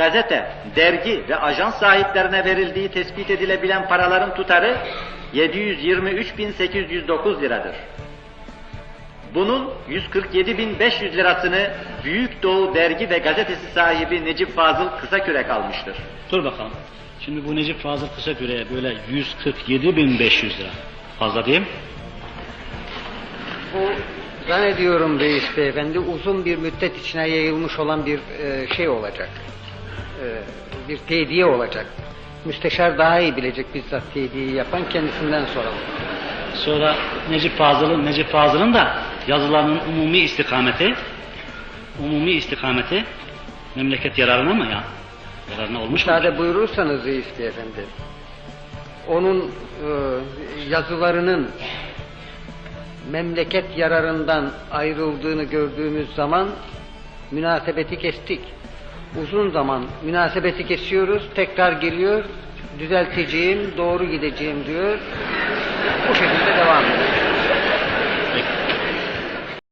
gazete, dergi ve ajans sahiplerine verildiği tespit edilebilen paraların tutarı 723.809 liradır. Bunun 147.500 lirasını Büyük Doğu Dergi ve Gazetesi sahibi Necip Fazıl Kısakürek almıştır. Dur bakalım. Şimdi bu Necip Fazıl Kısaküre'ye böyle 147.500 lira. Fazla değil mi? Bu zannediyorum reis beyefendi uzun bir müddet içine yayılmış olan bir e, şey olacak. E, bir tediye olacak. Müsteşar daha iyi bilecek bizzat tediyeyi yapan kendisinden soralım. Sonra Necip Fazıl'ın Necip Fazıl'ın da yazılarının umumi istikameti umumi istikameti memleket yararına mı ya? Yararına olmuş mu? Müsaade buyurursanız reis beyefendi. Onun e, yazılarının memleket yararından ayrıldığını gördüğümüz zaman münasebeti kestik. Uzun zaman münasebeti kesiyoruz, tekrar geliyor, düzelteceğim, doğru gideceğim diyor.